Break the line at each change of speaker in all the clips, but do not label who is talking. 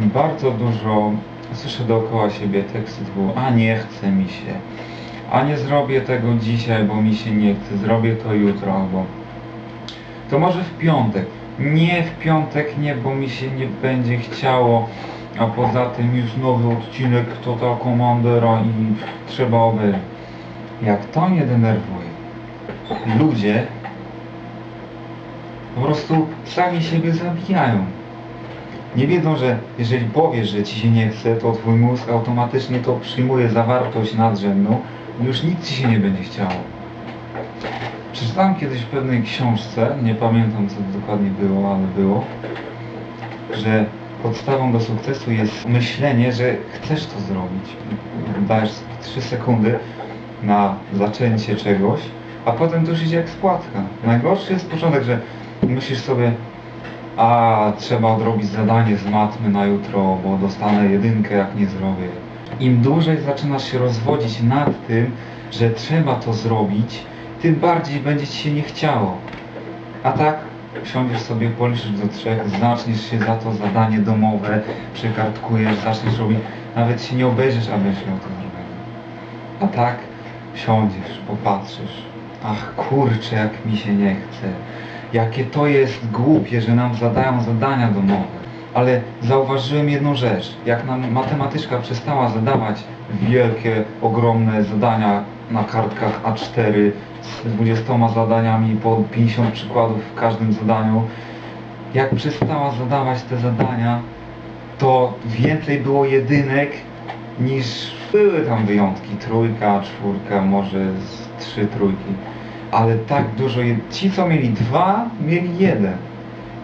bardzo dużo słyszę dookoła siebie teksty typu a nie chce mi się, a nie zrobię tego dzisiaj, bo mi się nie chce, zrobię to jutro albo to może w piątek. Nie w piątek nie, bo mi się nie będzie chciało, a poza tym już nowy odcinek to ta komandera i trzeba obejrzeć. Jak to nie denerwuje, ludzie po prostu sami siebie zabijają. Nie wiedzą, że jeżeli powiesz, że ci się nie chce, to twój mózg automatycznie to przyjmuje zawartość nadrzędną i już nic ci się nie będzie chciało. Przeczytałem kiedyś w pewnej książce, nie pamiętam co to dokładnie było, ale było, że podstawą do sukcesu jest myślenie, że chcesz to zrobić. Dajesz 3 sekundy na zaczęcie czegoś, a potem to już idzie jak spłatka. Najgorszy jest początek, że myślisz sobie, a trzeba odrobić zadanie z matmy na jutro, bo dostanę jedynkę jak nie zrobię. Im dłużej zaczynasz się rozwodzić nad tym, że trzeba to zrobić, tym bardziej będzie ci się nie chciało. A tak siądziesz sobie, policzysz do trzech, zaczniesz się za to zadanie domowe, przekartkujesz, zaczniesz robić, nawet się nie obejrzysz, abyś miał to zrobione. A tak siądziesz, popatrzysz. Ach kurczę, jak mi się nie chce. Jakie to jest głupie, że nam zadają zadania domowe. Ale zauważyłem jedną rzecz. Jak nam matematyczka przestała zadawać wielkie, ogromne zadania na kartkach A4 z 20 zadaniami po 50 przykładów w każdym zadaniu, jak przestała zadawać te zadania, to więcej było jedynek niż były tam wyjątki. Trójka, czwórka, może z trzy trójki. Ale tak dużo, ci co mieli dwa, mieli jeden.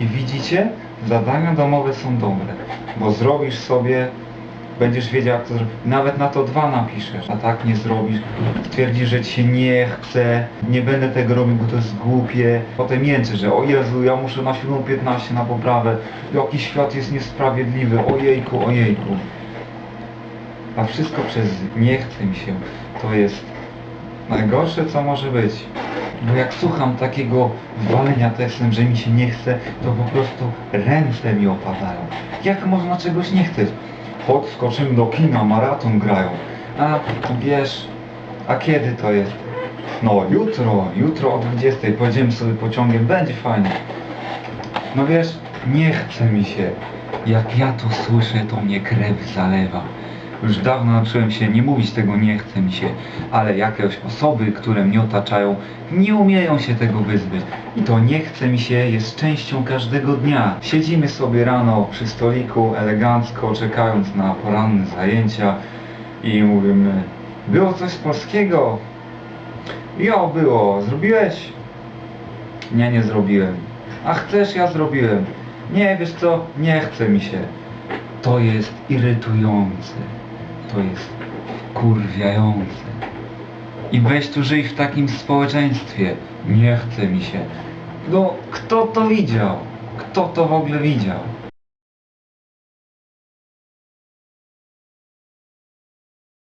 I widzicie, zadania domowe są dobre, bo zrobisz sobie, będziesz wiedział jak to zrobić. Nawet na to dwa napiszesz, a tak nie zrobisz. Stwierdzisz, że ci się nie chce, nie będę tego robił, bo to jest głupie. Potem jęczy, że o Jezu, ja muszę na 7.15 na poprawę, jaki świat jest niesprawiedliwy, ojejku, ojejku. A wszystko przez nie chce mi się, to jest najgorsze co może być. Bo jak słucham takiego walenia tekstem, że mi się nie chce, to po prostu ręce mi opadają. Jak można czegoś nie chcieć? Chodź, skoczymy do kina, maraton grają. A wiesz, a kiedy to jest? No jutro, jutro o 20, pojedziemy sobie pociągiem, będzie fajnie. No wiesz, nie chce mi się. Jak ja to słyszę, to mnie krew zalewa. Już dawno nauczyłem się nie mówić tego nie chce mi się, ale jakieś osoby, które mnie otaczają, nie umieją się tego wyzbyć. I to nie chce mi się jest częścią każdego dnia. Siedzimy sobie rano przy stoliku elegancko, czekając na poranne zajęcia i mówimy, było coś z polskiego? Jo, było. Zrobiłeś? Nie, nie zrobiłem. A chcesz, ja zrobiłem. Nie, wiesz co, nie chce mi się. To jest irytujące. To jest kurwiające. I weź tu żyj w takim społeczeństwie. Nie chce mi się. No, kto to widział? Kto to w ogóle widział?